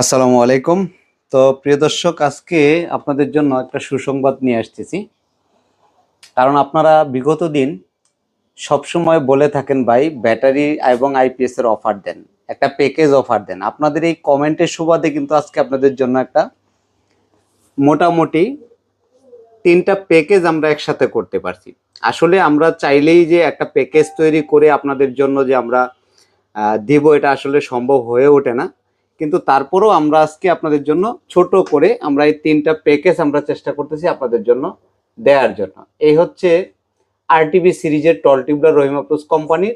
আসসালামু আলাইকুম। তো প্রিয় দর্শক, আজকে আপনাদের জন্য একটা সুসংবাদ নিয়ে আসতেছি। কারণ আপনারা বিগত দিন সবসময় বলে থাকেন ভাই, ব্যাটারি এবং আইপিএস এর অফার দেন, একটা প্যাকেজ অফার দেন। আপনাদের এই কমেন্টের সুবাদে কিন্তু আজকে আপনাদের জন্য একটা মোটামুটি তিনটা প্যাকেজ আমরা একসাথে করতে পারছি। আসলে আমরা চাইলেই যে একটা প্যাকেজ তৈরি করে আপনাদের জন্য যে আমরা দিব, এটা আসলে সম্ভব হয়ে ওঠে না। কিন্তু তারপরেও আমরা আজকে আপনাদের জন্য ছোট করে আমরা এই তিনটা প্যাকেজ আমরা চেষ্টা করতেছি আপনাদের জন্য দেওয়ার জন্য। এই হচ্ছে আরটিভি সিরিজের টল টিউবলার রহিমা প্লাস কোম্পানির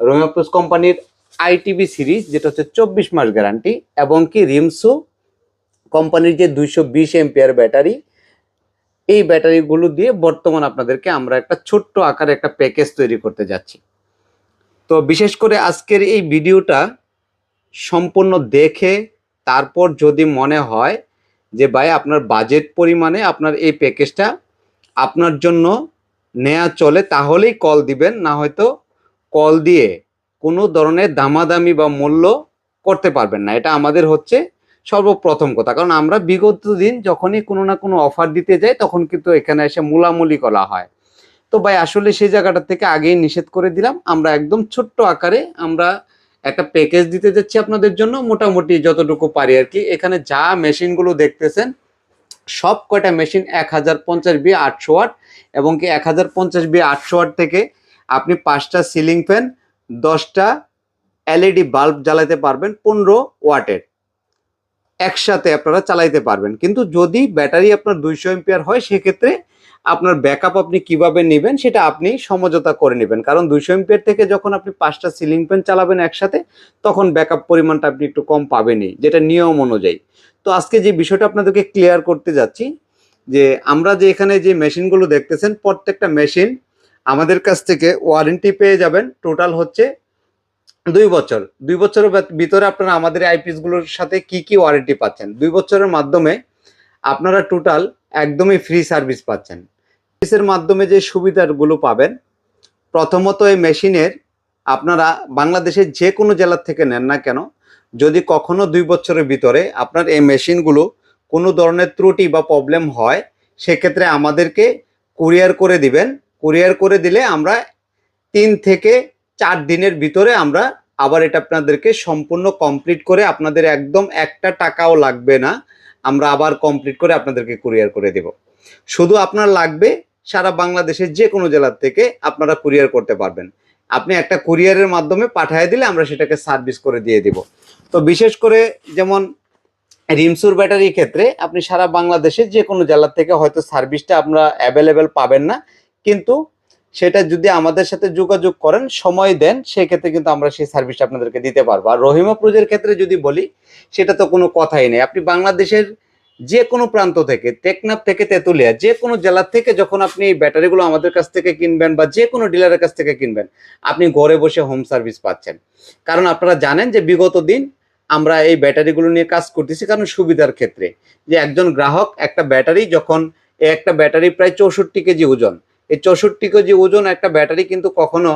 রহিমা প্লাস কোম্পানির আইটিভি সিরিজ, যেটা হচ্ছে চব্বিশ মাস গ্যারান্টি এবং কি রিমসু কোম্পানির যে দুইশো বিশ এমপিয়ার ব্যাটারি এই ব্যাটারিগুলো দিয়ে বর্তমান আপনাদেরকে আমরা একটা ছোট্ট আকারে একটা প্যাকেজ তৈরি করতে যাচ্ছি। তো বিশেষ করে আজকের এই ভিডিওটা সম্পূর্ণ দেখে তারপর যদি মনে হয় যে ভাই আপনার বাজেট পরিমাণে আপনার এই প্যাকেজটা আপনার জন্য নেওয়া চলে, তাহলেই কল দিবেন। না হয়তো কল দিয়ে কোনো ধরনের দামাদামি বা মূল্য করতে পারবেন না। এটা আমাদের হচ্ছে সর্বপ্রথম কথা। কারণ আমরা বিগত দিন যখনই কোনো না কোনো অফার দিতে যাই, তখন কিন্তু এখানে এসে মূলামূলি করা হয়। তো ভাই, আসলে সেই জায়গাটা থেকে আগেই নিষেধ করে দিলাম। আমরা একদম ছোট্ট আকারে আমরা একটা প্যাকেজ দিতে যাচ্ছি আপনাদের জন্য মোটামুটি যতটুকু পারি আর কি। এখানে যা মেশিনগুলো দেখতেছেন, সব কয়টা মেশিন এক হাজার পঞ্চাশ বি আটশো ওয়াট এবং কি এক হাজার পঞ্চাশ বি আটশো ওয়াট থেকে আপনি পাঁচটা সিলিং ফ্যান দশটা এলইডি বাল্ব জ্বালাতে পারবেন, পনেরো ওয়াটের। একসাথে আপনারা চালাইতে পারবেন। কিন্তু যদি ব্যাটারি আপনার দুইশো এম্পিয়ার হয়, সেক্ষেত্রে আপনার ব্যাকআপ আপনি কীভাবে নেবেন সেটা আপনি সমঝোতা করে নেবেন। কারণ দুইশো এম্পিয়ার থেকে যখন আপনি পাঁচটা সিলিং ফ্যান চালাবেন একসাথে, তখন ব্যাকআপ পরিমাণটা আপনি একটু কম পাবেনই, যেটা নিয়ম অনুযায়ী। তো আজকে যে বিষয়টা আপনাদেরকে ক্লিয়ার করতে যাচ্ছি, যে আমরা যে এখানে যে মেশিনগুলো দেখতেছেন, প্রত্যেকটা মেশিন আমাদের কাছ থেকে ওয়ারেন্টি পেয়ে যাবেন। টোটাল হচ্ছে দুই বছর। দুই বছরের ভিতরে আপনারা আমাদের আইপিএসগুলোর সাথে কি কি ওয়ারেন্টি পাচ্ছেন? দুই বছরের মাধ্যমে আপনারা টোটাল একদমই ফ্রি সার্ভিস পাচ্ছেন। সার্ভিসের মাধ্যমে যে সুবিধাগুলো পাবেন, প্রথমত এই মেশিনের আপনারা বাংলাদেশের যে কোনো জেলার থেকে নেন না কেন, যদি কখনো দুই বছরের ভিতরে আপনার এই মেশিনগুলো কোনো ধরনের ত্রুটি বা প্রবলেম হয়, সেক্ষেত্রে আমাদেরকে কুরিয়ার করে দিবেন। কুরিয়ার করে দিলে আমরা তিন থেকে চার দিনের ভিতরে আমরা আবার এটা আপনাদেরকে সম্পূর্ণ কমপ্লিট করে আপনাদের একদম একটা টাকাও লাগবে না, আমরা আবার কমপ্লিট করে আপনাদেরকে কুরিয়ার করে দেব। শুধু আপনার লাগবে সারা বাংলাদেশের যে কোনো জেলার থেকে আপনারা কুরিয়ার করতে পারবেন। আপনি একটা কুরিয়ারের মাধ্যমে পাঠিয়ে দিলে আমরা সেটাকে সার্ভিস করে দিয়ে দিব। তো বিশেষ করে যেমন রিমসুর ব্যাটারির ক্ষেত্রে আপনি সারা বাংলাদেশের যে কোনো জেলার থেকে হয়তো সার্ভিসটা আমরা অ্যাভেলেবেল পাবেন না। কিন্তু সেটা যদি আমাদের সাথে যোগাযোগ করেন, সময় দেন, সেক্ষেত্রে কিন্তু আমরা সেই সার্ভিসটা আপনাদেরকে দিতে পারব। আর রহিমা প্রুজের ক্ষেত্রে যদি বলি, সেটা তো কোনো কথাই নেই। আপনি বাংলাদেশের যে কোনো প্রান্ত থেকে, টেকনাফ থেকে তেঁতুলিয়া যে কোনো জেলার থেকে যখন আপনি এই ব্যাটারিগুলো আমাদের কাছ থেকে কিনবেন বা যে কোনো ডিলারের কাছ থেকে কিনবেন, আপনি ঘরে বসে হোম সার্ভিস পাচ্ছেন। কারণ আপনারা জানেন যে বিগত দিন আমরা এই ব্যাটারিগুলো নিয়ে কাজ করতেছি কারণ সুবিধার ক্ষেত্রে। যে একজন গ্রাহক একটা ব্যাটারি যখন একটা ব্যাটারি প্রায় চৌষট্টি কেজি ওজন, এই চৌষট্টি কেজি ওজন একটা ব্যাটারি কিন্তু কখনো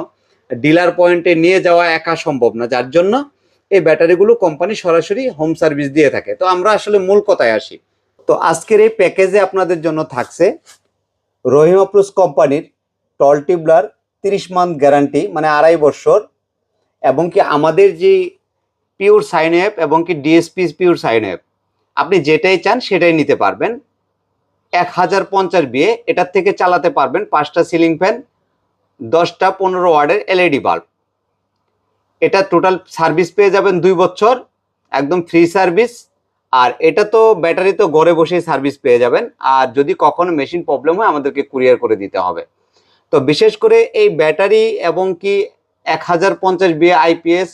ডিলার পয়েন্টে নিয়ে যাওয়া একা সম্ভব না। যার জন্য এই ব্যাটারিগুলো কোম্পানি সরাসরি হোম সার্ভিস দিয়ে থাকে। তো আমরা আসলে মূল কথায় আসি। তো আজকের এই প্যাকেজে আপনাদের জন্য থাকছে রহিমা প্লাস কোম্পানির টল টিউবলার তিরিশ মান্থ গ্যারান্টি মানে আড়াই বছর, এবং কি আমাদের যে পিওর সাইন অ্যাপ এবং কি ডিএসপি পিওর সাইন অ্যাপ আপনি যেটাই চান সেটাই নিতে পারবেন। এক হাজার পঞ্চাশ বিয়ে এটার থেকে চালাতে পারবেন পাঁচটা সিলিং ফ্যান দশটা পনেরো ওয়ার্ডের এলইডি বাল্ব এটা টোটাল সার্ভিস পেয়ে যাবেন দুই বছর, একদম ফ্রি সার্ভিস আর এটা তো ব্যাটারি তো ঘরে বসেই সার্ভিস পেয়ে যাবেন। আর যদি কখনো মেশিন প্রবলেম হয়, আমাদেরকে কুরিয়ার করে দিতে হবে। তো বিশেষ করে এই ব্যাটারি এবং কি এক হাজার পঞ্চাশ বিয়ে আইপিএস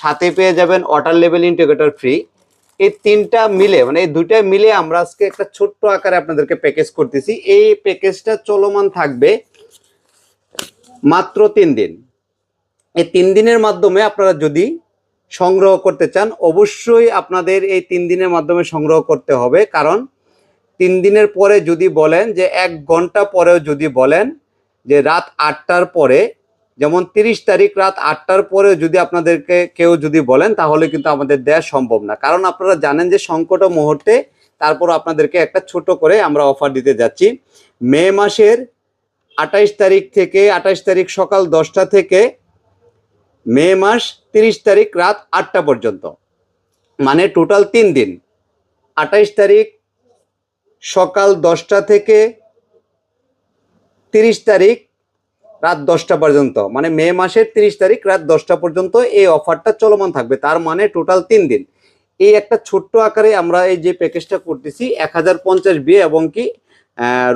সাথে পেয়ে যাবেন ওয়াটার লেভেল ইন্টিগ্রেটর ফ্রি এই তিনটা মিলে মানে এই দুইটা মিলে আমরা আজকে একটা ছোট্ট আকারে আপনাদেরকে প্যাকেজ করতেছি। এই প্যাকেজটা চলমান থাকবে মাত্র তিন দিন। এই তিন দিনের মাধ্যমে আপনারা যদি সংগ্রহ করতে চান, অবশ্যই আপনাদের এই তিন দিনের মাধ্যমে সংগ্রহ করতে হবে। কারণ তিন দিনের পরে যদি বলেন যে এক ঘণ্টা পরেও যদি বলেন যে রাত আটটার পরে, যেমন তিরিশ তারিখ রাত আটটার পরে যদি আপনাদেরকে কেউ যদি বলেন, তাহলে কিন্তু আমাদের দেওয়া সম্ভব না। কারণ আপনারা জানেন যে সংকট মুহূর্তে তারপর আপনাদেরকে একটা ছোট করে আমরা অফার দিতে যাচ্ছি। মে মাসের আঠাইশ তারিখ থেকে, আঠাইশ তারিখ সকাল দশটা থেকে মে মাস তিরিশ তারিখ রাত আটটা পর্যন্ত। মানে টোটাল তিন দিন। আঠাইশ তারিখ সকাল দশটা থেকে তিরিশ তারিখ রাত দশটা পর্যন্ত। মানে মে মাসের তিরিশ তারিখ রাত দশটা পর্যন্ত এই অফারটা চলমান থাকবে। তার মানে টোটাল তিন দিন। এই একটা ছোট্ট আকারে আমরা এই যে প্যাকেজটা করতেছি, এক হাজার পঞ্চাশ বি এবং কি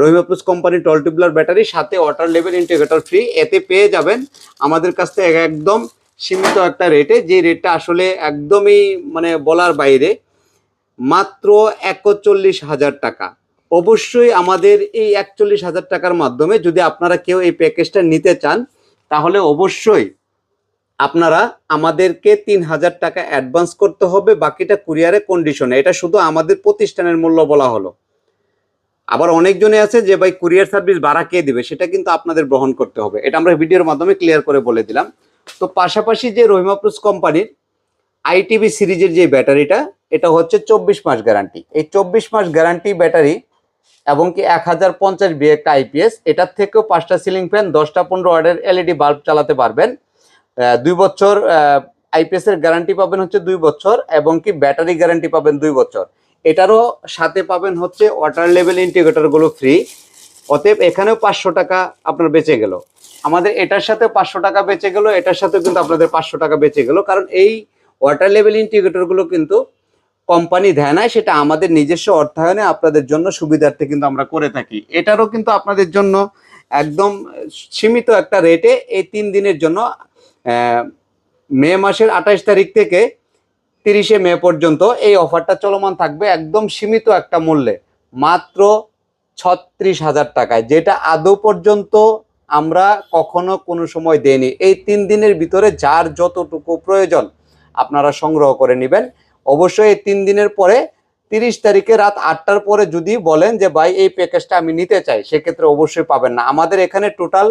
Rahima plus company tall tubular battery সাথে ওয়াটার লেভেল ইন্টিগ্রেটর ফ্রি এতে পেয়ে যাবেন আমাদের কাছ থেকে একদম সীমিত একটা রেটে যে রেটটা আসলে একদমই মানে বলার বাইরে, মাত্র একচল্লিশ হাজার টাকা। অবশ্যই আমাদের এই একচল্লিশ হাজার টাকার মাধ্যমে যদি আপনারা কেউ এই প্যাকেজটা নিতে চান, তাহলে অবশ্যই আপনারা আমাদেরকে তিন হাজার টাকা অ্যাডভান্স করতে হবে, বাকিটা কুরিয়ারে কন্ডিশনে এটা শুধু আমাদের প্রতিষ্ঠানের মূল্য বলা হলো। আবার অনেকজনে আছে যে, ভাই কুরিয়ার সার্ভিস ভাড়া কে দিবে? সেটা কিন্তু আপনাদের গ্রহণ করতে হবে। এটা আমরা ভিডিওর মাধ্যমে ক্লিয়ার করে বলে দিলাম। তো পাশাপাশি যে রহিমা প্লাস কোম্পানির আইটিভি সিরিজের যে ব্যাটারিটা, এটা হচ্ছে চব্বিশ মাস গ্যারান্টি এই চব্বিশ মাস গ্যারান্টি ব্যাটারি এবং কি এক হাজার পঞ্চাশ বি একটা আইপিএস এটার থেকেও পাঁচটা সিলিং ফ্যান দশটা পনেরো ওয়ার্ডের এলইডি বাল্ব চালাতে পারবেন। দুই বছর আইপিএস এর গ্যারান্টি পাবেন হচ্ছে দুই বছর এবং কি ব্যাটারি গ্যারান্টি পাবেন দুই বছর। এটারও সাথে পাবেন হচ্ছে ওয়াটার লেভেল ইন্টিগ্রেটরগুলো ফ্রি অতএব এখানেও পাঁচশো টাকা আপনার বেঁচে গেল। আমাদের এটার সাথে পাঁচশো টাকা বেঁচে গেল, এটার সাথে কিন্তু আপনাদের পাঁচশো টাকা বেঁচে গেল। কারণ এই ওয়াটার লেভেল ইন্টিগ্রেটরগুলো কিন্তু কোম্পানি দেয় না সেটা আমাদের নিজস্ব অর্থায়নে আপনাদের জন্য সুবিধার্থে কিন্তু আমরা করে থাকি। এটারও কিন্তু আপনাদের জন্য একদম সীমিত একটা রেটে এই তিন দিনের জন্য মে মাসের আঠাশ তারিখ থেকে তিরিশে মে পর্যন্ত এই অফারটা চলমান থাকবে একদম সীমিত একটা মূল্যে, মাত্র ছত্রিশ হাজার টাকায়, যেটা আদৌ পর্যন্ত আমরা কখনো কোনো সময় দেইনি। এই তিন দিনের ভিতরে যার যতটুকু প্রয়োজন আপনারা সংগ্রহ করে নেবেন। অবশ্যই এই তিন দিনের পরে তিরিশ তারিখে রাত আটটার পরে যদি বলেন যে, ভাই, এই প্যাকেজটা আমি নিতে চাই, সেক্ষেত্রে অবশ্যই পাবেন না। আমাদের এখানে টোটাল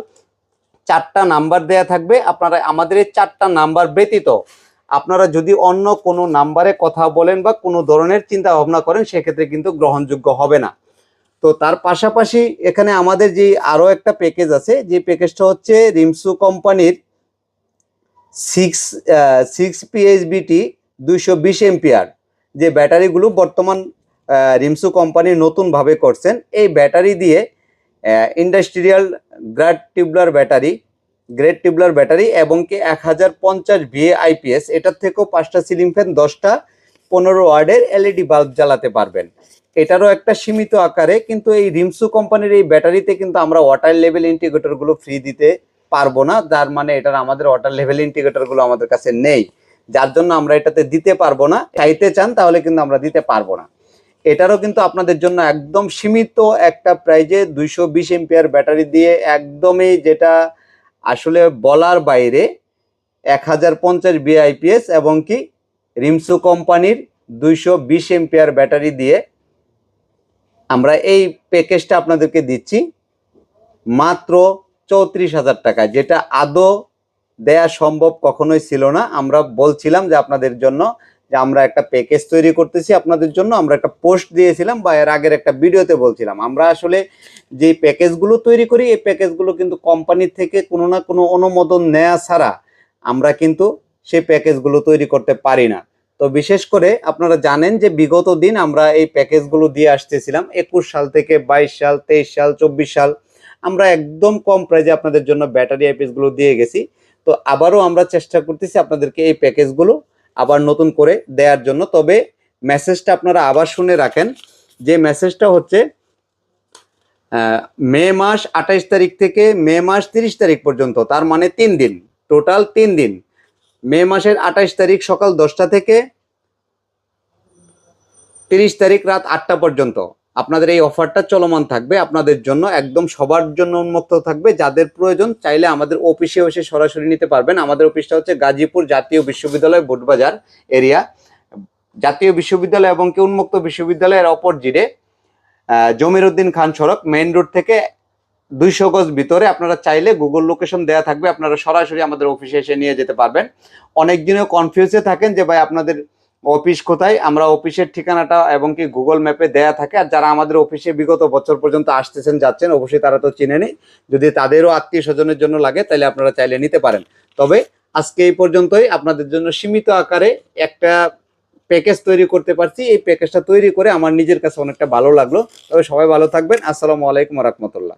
চারটা নাম্বার দেয়া থাকবে। আপনারা, আমাদের এই চারটা নাম্বার ব্যতীত আপনারা যদি অন্য কোনো নাম্বারে কথা বলেন বা কোনো ধরনের চিন্তা ভাবনা করেন, সেক্ষেত্রে কিন্তু গ্রহণযোগ্য হবে না। তো তার পাশাপাশি এখানে আমাদের যে আরও একটা প্যাকেজ আছে, যে প্যাকেজটা হচ্ছে রিমসু কোম্পানির সিক্স সিক্স পিএইচবিটি দুইশো বিশ এমপিআর, যে ব্যাটারিগুলো বর্তমান রিমসু কোম্পানি নতুনভাবে করছেন। এই ব্যাটারি দিয়ে industrial grade tubular battery grade tubular battery এবং কি এক হাজার পঞ্চাশ ভিএ আইপিএস এটার থেকেও পাঁচটা সিলিং ফ্যান দশটা পনেরো ওয়ার্ডের এলইডি বাল্ব জ্বালাতে পারবেন। এটারও একটা সীমিত আকারে কিন্তু এই রিমসু কোম্পানির এই ব্যাটারিতে কিন্তু আমরা ওয়াটার লেভেল ইন্টিগ্রেটরগুলো ফ্রি দিতে পারব না, যার মানে এটার আমাদের ওয়াটার লেভেল ইন্টিগ্রেটরগুলো আমাদের কাছে নেই। যার জন্য আমরা এটাতে দিতে পারব না। চাইতে চান তাহলে কিন্তু আমরা দিতে পারব না। এটারও কিন্তু আপনাদের জন্য একদম সীমিত একটা প্রাইজে দুইশো বিশ এমপিআর ব্যাটারি দিয়ে একদমই যেটা আসলে বলার বাইরে এক হাজার পঞ্চাশ বিআইপিএস এবং কি রিমসু কোম্পানির দুইশো বিশ এমপিআর ব্যাটারি দিয়ে আমরা এই প্যাকেজটা আপনাদেরকে দিচ্ছি মাত্র চৌত্রিশ হাজার টাকা যেটা আদৌ দেয়া সম্ভব কখনোই ছিল না। আমরা বলছিলাম যে আপনাদের জন্য যে আমরা একটা প্যাকেজ তৈরি করতেছি, আপনাদের জন্য আমরা একটা পোস্ট দিয়েছিলাম বা এর আগের একটা ভিডিওতে বলছিলাম। আমরা আসলে যে প্যাকেজগুলো তৈরি করি, এই প্যাকেজগুলো কিন্তু কোম্পানি থেকে কোনো না কোনো অনুমোদন নেওয়া ছাড়া আমরা কিন্তু সেই প্যাকেজগুলো তৈরি করতে পারি না। তো বিশেষ করে আপনারা জানেন যে বিগত দিন আমরা এই প্যাকেজগুলো দিয়ে আসতেছিলাম, একুশ সাল থেকে বাইশ সাল, তেইশ সাল, চব্বিশ সাল। আমরা একদম কম প্রাইজে আপনাদের জন্য ব্যাটারি আইপিএসগুলো দিয়ে গেছি। তো আবারও আমরা চেষ্টা করতেছি আপনাদেরকে এই প্যাকেজগুলো আবার নতুন করে দেওয়ার জন্য। তবে মেসেজটা আপনারা আবার শুনে রাখেন যে মেসেজটা হচ্ছে মে মাস আঠাইশ তারিখ থেকে মে মাস তিরিশ তারিখ পর্যন্ত, তার মানে তিন দিন, টোটাল তিন দিন। মে মাসের আঠাইশ তারিখ সকাল দশটা থেকে তিরিশ তারিখ রাত আটটা পর্যন্ত। আপনাদের এই অফারটা চলমান থাকবে। আপনাদের জন্য একদম সবার জন্য উন্মুক্ত থাকবে। যাদের প্রয়োজন চাইলে আমাদের অফিসে এসে সরাসরি নিতে পারবেন। আমাদের অফিসটা হচ্ছে গাজীপুর জাতীয় বিশ্ববিদ্যালয় বোটবাজার এরিয়া জাতীয় বিশ্ববিদ্যালয় এবং কি উন্মুক্ত বিশ্ববিদ্যালয়ের অপর জিরে জমির উদ্দিন খান সড়ক মেইন রোড থেকে দুইশো গজ ভিতরে আপনারা চাইলে গুগল লোকেশন দেওয়া থাকবে। আপনারা সরাসরি আমাদের অফিসে এসে নিয়ে যেতে পারবেন। অনেক দিনও কনফিউজে থাকেন যে ভাই আপনাদের অফিস কোথায়? আমরা অফিসের ঠিকানাটা এবং কি গুগল ম্যাপে দেয়া থাকে। আর যারা আমাদের অফিসে বিগত বছর পর্যন্ত আসতেছেন, যাচ্ছেন, অবশ্যই তারা তো চিনেনি যদি তাদেরও আত্মীয় স্বজনের জন্য লাগে, তাহলে আপনারা চাইলে নিতে পারেন। তবে আজকে এই পর্যন্তই। আপনাদের জন্য সীমিত আকারে একটা প্যাকেজ তৈরি করতে পারছি। এই প্যাকেজটা তৈরি করে আমার নিজের কাছে অনেকটা ভালো লাগল। তবে সবাই ভালো থাকবেন। আসসালামু আলাইকুম রহমতুল্লাহ।